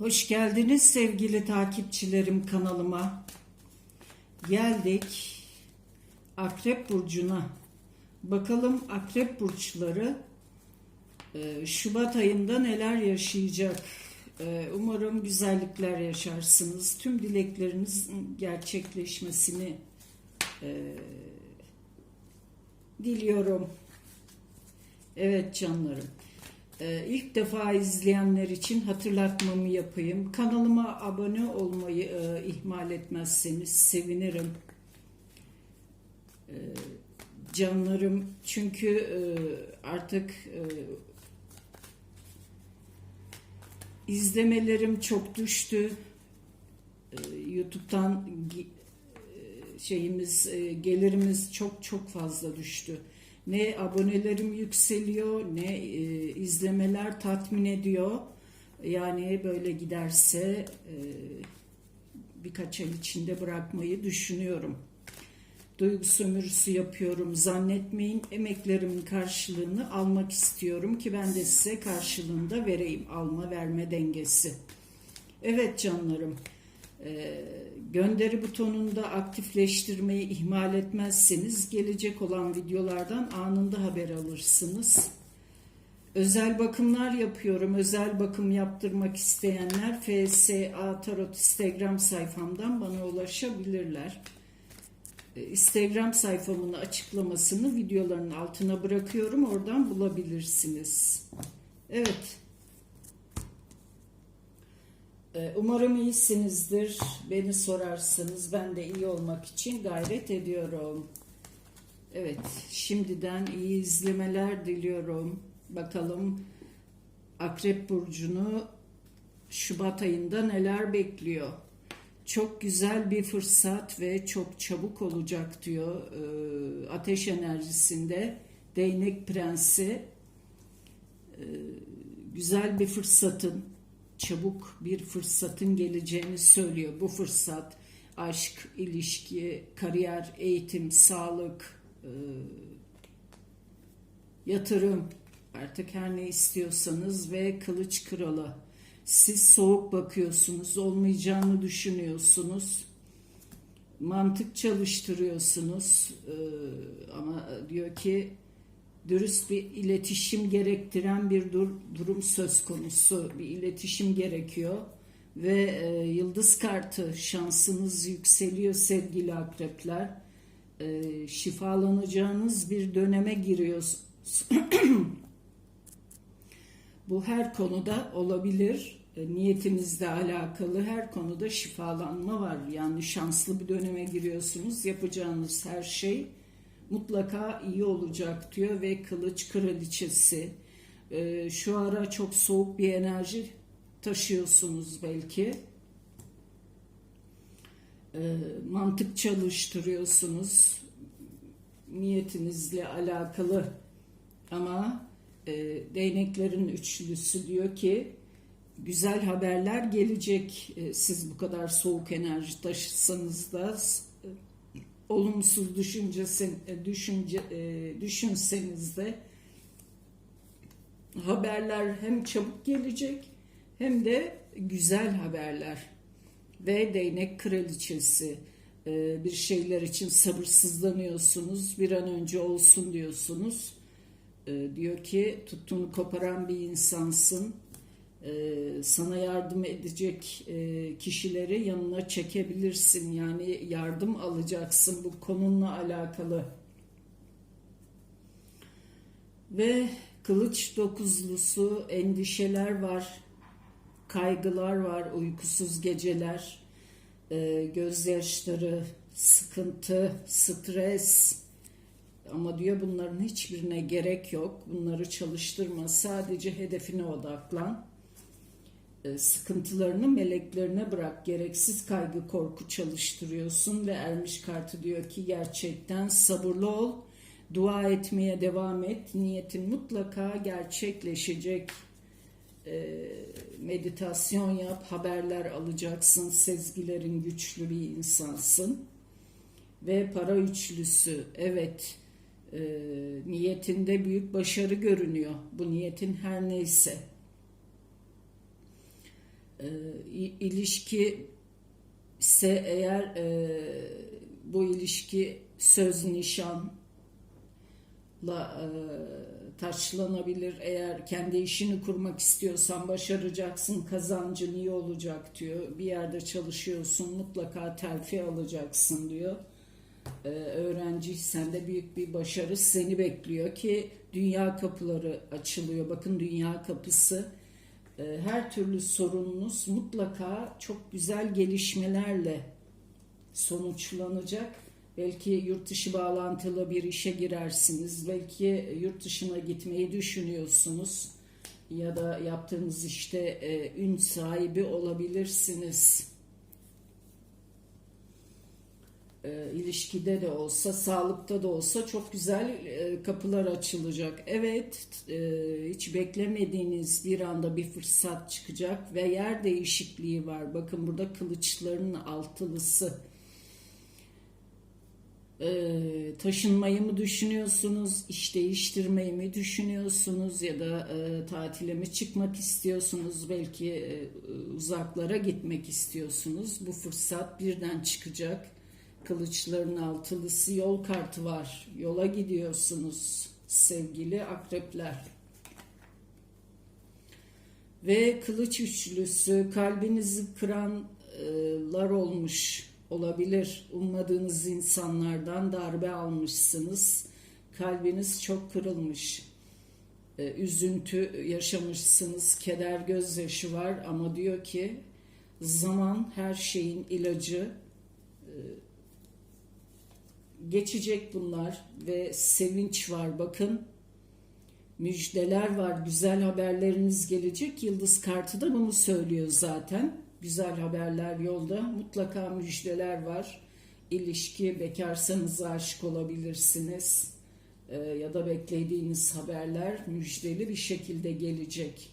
Hoş geldiniz sevgili takipçilerim kanalıma. Geldik Akrep Burcu'na. Bakalım Akrep Burçları e, Şubat ayında neler yaşayacak? E, Umarım güzellikler yaşarsınız. Tüm dileklerinizin gerçekleşmesini e, diliyorum. Evet canlarım. Ee, ilk defa izleyenler için hatırlatmamı yapayım. Kanalıma abone olmayı e, ihmal etmezseniz sevinirim. Ee, canlarım çünkü e, artık e, izlemelerim çok düştü. Ee, YouTube'dan e, şeyimiz e, gelirimiz çok çok fazla düştü. Ne abonelerim yükseliyor ne e, izlemeler tatmin ediyor. Yani böyle giderse e, birkaç ay içinde bırakmayı düşünüyorum. Duygu sömürüsü yapıyorum zannetmeyin. Emeklerimin karşılığını almak istiyorum ki ben de size karşılığında vereyim. Alma verme dengesi. Evet canlarım. Ee, gönderi butonunda aktifleştirmeyi ihmal etmezseniz gelecek olan videolardan anında haber alırsınız. Özel bakımlar yapıyorum. Özel bakım yaptırmak isteyenler FSA Tarot Instagram sayfamdan bana ulaşabilirler. Ee, Instagram sayfamın açıklamasını videoların altına bırakıyorum. Oradan bulabilirsiniz. Evet. Ee, Umarım iyisinizdir. Beni sorarsanız ben de iyi olmak için gayret ediyorum. Evet, şimdiden iyi izlemeler diliyorum. Bakalım Akrep Burcu'nu Şubat ayında neler bekliyor? Çok güzel bir fırsat ve çok çabuk olacak diyor. Ee, Ateş enerjisinde Değnek Prensi Ee, güzel bir fırsatın çabuk bir fırsatın geleceğini söylüyor. Bu fırsat aşk, ilişki, kariyer, eğitim, sağlık, e, yatırım artık her ne istiyorsanız ve kılıç kralı. Siz soğuk bakıyorsunuz, olmayacağını düşünüyorsunuz. Mantık çalıştırıyorsunuz e, ama diyor ki dürüst bir iletişim gerektiren bir dur- durum söz konusu. Bir iletişim gerekiyor ve e, yıldız kartı şansınız yükseliyor sevgili akrepler. E, şifalanacağınız bir döneme giriyorsunuz. Bu her konuda olabilir. E, niyetinizle alakalı her konuda şifalanma var. Yani şanslı bir döneme giriyorsunuz. Yapacağınız her şey mutlaka iyi olacak diyor ve kılıç kraliçesi. Ee, şu ara çok soğuk bir enerji taşıyorsunuz belki. Ee, mantık çalıştırıyorsunuz niyetinizle alakalı ama e, değneklerin üçlüsü diyor ki güzel haberler gelecek. E, siz bu kadar soğuk enerji taşısanız da olumsuz düşüncesi, düşünce, e, düşünseniz de haberler hem çabuk gelecek hem de güzel haberler ve değnek kraliçesi e, bir şeyler için sabırsızlanıyorsunuz bir an önce olsun diyorsunuz. E, diyor ki tuttuğunu koparan bir insansın sana yardım edecek e, kişileri yanına çekebilirsin. Yani yardım alacaksın bu konunla alakalı. Ve kılıç dokuzlusu endişeler var, kaygılar var, uykusuz geceler, e, gözyaşları, sıkıntı, stres. Ama diyor bunların hiçbirine gerek yok. Bunları çalıştırma. Sadece hedefine odaklan e, sıkıntılarını meleklerine bırak. Gereksiz kaygı korku çalıştırıyorsun ve ermiş kartı diyor ki gerçekten sabırlı ol. Dua etmeye devam et. Niyetin mutlaka gerçekleşecek. E, meditasyon yap, haberler alacaksın. Sezgilerin güçlü bir insansın. Ve para üçlüsü. Evet. E, niyetinde büyük başarı görünüyor. Bu niyetin her neyse e, ilişki ise eğer e, bu ilişki söz nişanla e, taçlanabilir. Eğer kendi işini kurmak istiyorsan başaracaksın, kazancın iyi olacak diyor. Bir yerde çalışıyorsun mutlaka terfi alacaksın diyor. Ee, öğrenciysen de büyük bir başarı seni bekliyor ki dünya kapıları açılıyor. Bakın dünya kapısı e, her türlü sorununuz mutlaka çok güzel gelişmelerle sonuçlanacak. Belki yurt dışı bağlantılı bir işe girersiniz. Belki yurt dışına gitmeyi düşünüyorsunuz. Ya da yaptığınız işte e, ün sahibi olabilirsiniz. E, ilişkide de olsa, sağlıkta da olsa çok güzel e, kapılar açılacak. Evet, e, hiç beklemediğiniz bir anda bir fırsat çıkacak ve yer değişikliği var. Bakın burada kılıçların altılısı. E, taşınmayı mı düşünüyorsunuz, iş değiştirmeyi mi düşünüyorsunuz ya da e, tatile mi çıkmak istiyorsunuz, belki e, uzaklara gitmek istiyorsunuz. Bu fırsat birden çıkacak. Kılıçların altılısı yol kartı var. Yola gidiyorsunuz sevgili akrepler. Ve kılıç üçlüsü kalbinizi kıranlar olmuş olabilir. Ummadığınız insanlardan darbe almışsınız. Kalbiniz çok kırılmış. Ee, Üzüntü yaşamışsınız. Keder gözyaşı var ama diyor ki zaman her şeyin ilacı. Geçecek bunlar ve sevinç var bakın. Müjdeler var, güzel haberleriniz gelecek. Yıldız kartı da bunu söylüyor zaten. Güzel haberler yolda. Mutlaka müjdeler var. İlişki, bekarsanız aşık olabilirsiniz. Ee, ya da beklediğiniz haberler müjdeli bir şekilde gelecek.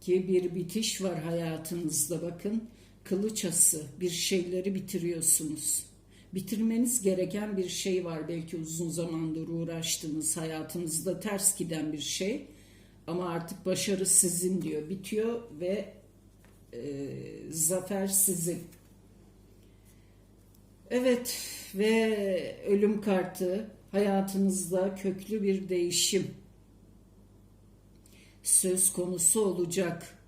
Ki bir bitiş var hayatınızda bakın. Kılıç ası, bir şeyleri bitiriyorsunuz bitirmeniz gereken bir şey var. Belki uzun zamandır uğraştığınız hayatınızda ters giden bir şey. Ama artık başarı sizin diyor. Bitiyor ve e, zafer sizin. Evet ve ölüm kartı hayatınızda köklü bir değişim söz konusu olacak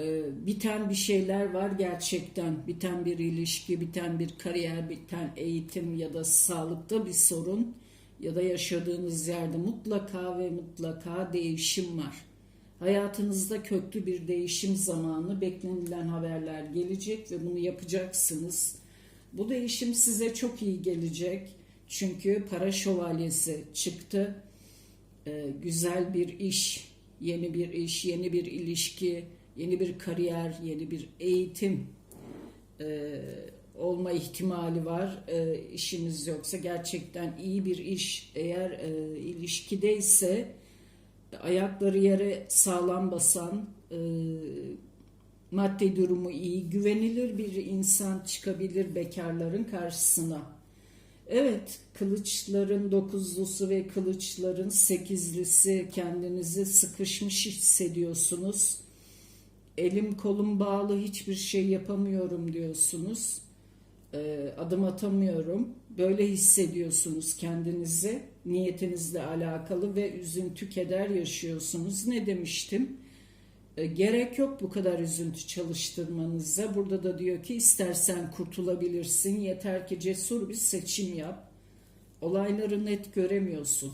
e, biten bir şeyler var gerçekten. Biten bir ilişki, biten bir kariyer, biten eğitim ya da sağlıkta bir sorun ya da yaşadığınız yerde mutlaka ve mutlaka değişim var. Hayatınızda köklü bir değişim zamanı beklenilen haberler gelecek ve bunu yapacaksınız. Bu değişim size çok iyi gelecek. Çünkü para şövalyesi çıktı. Ee, güzel bir iş, yeni bir iş, yeni bir ilişki, yeni bir kariyer, yeni bir eğitim e, olma ihtimali var. E, işiniz yoksa gerçekten iyi bir iş. Eğer e, ilişkideyse ayakları yere sağlam basan, e, maddi durumu iyi, güvenilir bir insan çıkabilir bekarların karşısına. Evet, kılıçların dokuzlusu ve kılıçların sekizlisi kendinizi sıkışmış hissediyorsunuz elim kolum bağlı hiçbir şey yapamıyorum diyorsunuz. Ee, adım atamıyorum. Böyle hissediyorsunuz kendinizi. Niyetinizle alakalı ve üzüntü, keder yaşıyorsunuz. Ne demiştim? Ee, gerek yok bu kadar üzüntü çalıştırmanıza. Burada da diyor ki istersen kurtulabilirsin. Yeter ki cesur bir seçim yap. Olayları net göremiyorsun.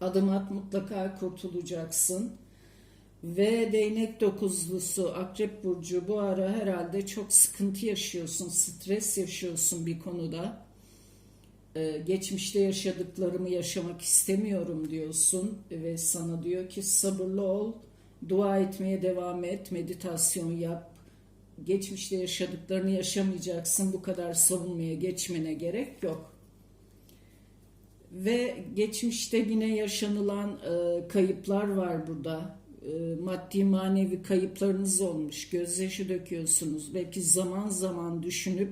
Adım at mutlaka kurtulacaksın ve değnek dokuzlusu Akrep Burcu bu ara herhalde çok sıkıntı yaşıyorsun, stres yaşıyorsun bir konuda. Ee, geçmişte yaşadıklarımı yaşamak istemiyorum diyorsun ve sana diyor ki sabırlı ol, dua etmeye devam et, meditasyon yap. Geçmişte yaşadıklarını yaşamayacaksın, bu kadar savunmaya geçmene gerek yok. Ve geçmişte yine yaşanılan e, kayıplar var burada maddi manevi kayıplarınız olmuş, gözyaşı döküyorsunuz, belki zaman zaman düşünüp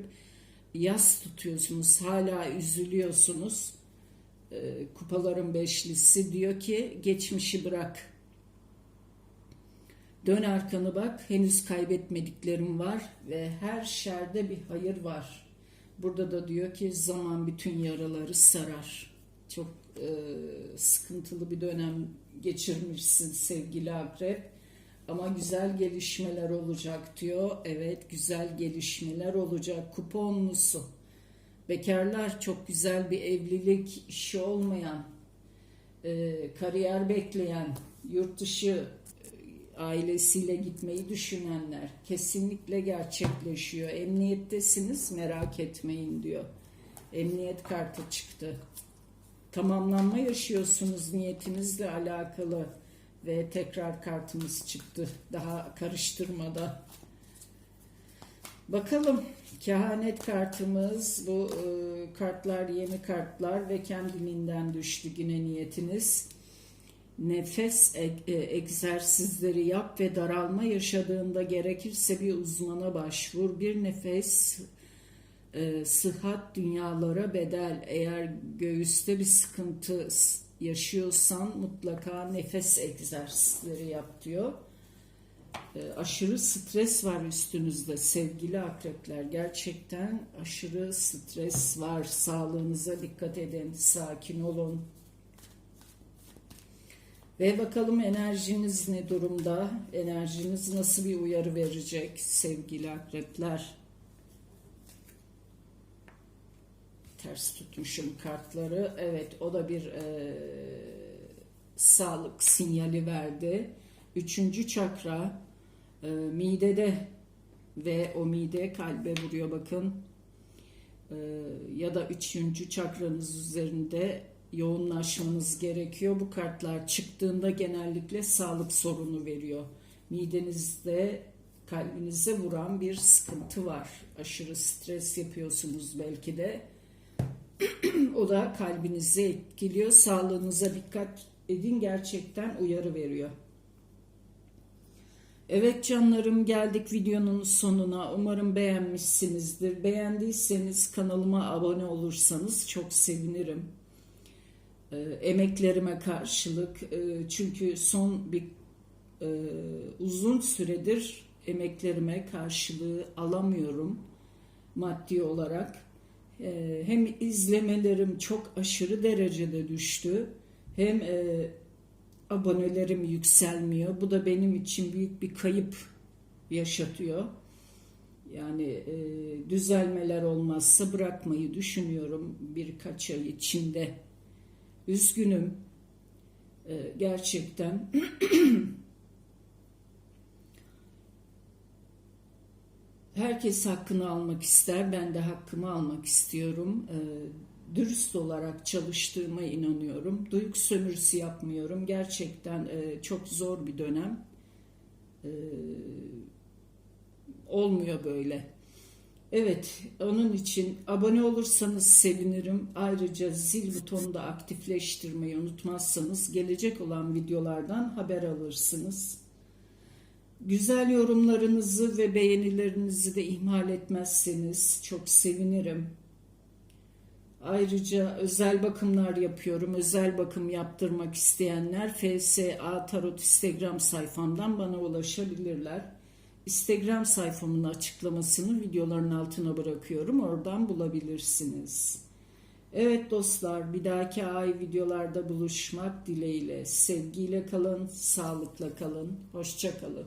yas tutuyorsunuz, hala üzülüyorsunuz. E, kupaların beşlisi diyor ki geçmişi bırak. Dön arkanı bak, henüz kaybetmediklerim var ve her şerde bir hayır var. Burada da diyor ki zaman bütün yaraları sarar. Çok e, sıkıntılı bir dönem geçirmişsin sevgili akrep. Ama güzel gelişmeler olacak diyor. Evet güzel gelişmeler olacak. Kuponlusu. Bekarlar çok güzel bir evlilik işi olmayan, e, kariyer bekleyen, yurt dışı e, ailesiyle gitmeyi düşünenler kesinlikle gerçekleşiyor. Emniyettesiniz merak etmeyin diyor. Emniyet kartı çıktı. Tamamlanma yaşıyorsunuz niyetinizle alakalı ve tekrar kartımız çıktı. Daha karıştırmadan. Bakalım kehanet kartımız bu e, kartlar yeni kartlar ve kendiliğinden düştü yine niyetiniz. Nefes e- e, egzersizleri yap ve daralma yaşadığında gerekirse bir uzmana başvur. Bir nefes e, sıhhat dünyalara bedel. Eğer göğüste bir sıkıntı yaşıyorsan mutlaka nefes egzersizleri yap diyor. E, aşırı stres var üstünüzde sevgili akrepler. Gerçekten aşırı stres var. Sağlığınıza dikkat edin. Sakin olun. Ve bakalım enerjiniz ne durumda? Enerjiniz nasıl bir uyarı verecek sevgili akrepler? Ters tutmuşum kartları. Evet o da bir e, sağlık sinyali verdi. Üçüncü çakra e, midede ve o mide kalbe vuruyor bakın. E, ya da üçüncü çakranız üzerinde yoğunlaşmanız gerekiyor. Bu kartlar çıktığında genellikle sağlık sorunu veriyor. Midenizde kalbinize vuran bir sıkıntı var. Aşırı stres yapıyorsunuz belki de. o da kalbinizi etkiliyor. Sağlığınıza dikkat edin gerçekten uyarı veriyor. Evet canlarım geldik videonun sonuna. Umarım beğenmişsinizdir. Beğendiyseniz kanalıma abone olursanız çok sevinirim. Ee, emeklerime karşılık e, çünkü son bir e, uzun süredir emeklerime karşılığı alamıyorum maddi olarak. Ee, hem izlemelerim çok aşırı derecede düştü hem e, abonelerim yükselmiyor. Bu da benim için büyük bir kayıp yaşatıyor. Yani e, düzelmeler olmazsa bırakmayı düşünüyorum birkaç ay içinde. Üzgünüm. E, gerçekten herkes hakkını almak ister. Ben de hakkımı almak istiyorum. E, dürüst olarak çalıştığıma inanıyorum. Duygu sömürüsü yapmıyorum. Gerçekten e, çok zor bir dönem. E, olmuyor böyle. Evet, onun için abone olursanız sevinirim. Ayrıca zil butonunu da aktifleştirmeyi unutmazsanız gelecek olan videolardan haber alırsınız. Güzel yorumlarınızı ve beğenilerinizi de ihmal etmezseniz çok sevinirim. Ayrıca özel bakımlar yapıyorum. Özel bakım yaptırmak isteyenler FSA Tarot Instagram sayfamdan bana ulaşabilirler. Instagram sayfamın açıklamasını videoların altına bırakıyorum. Oradan bulabilirsiniz. Evet dostlar bir dahaki ay videolarda buluşmak dileğiyle. Sevgiyle kalın, sağlıkla kalın, hoşça kalın.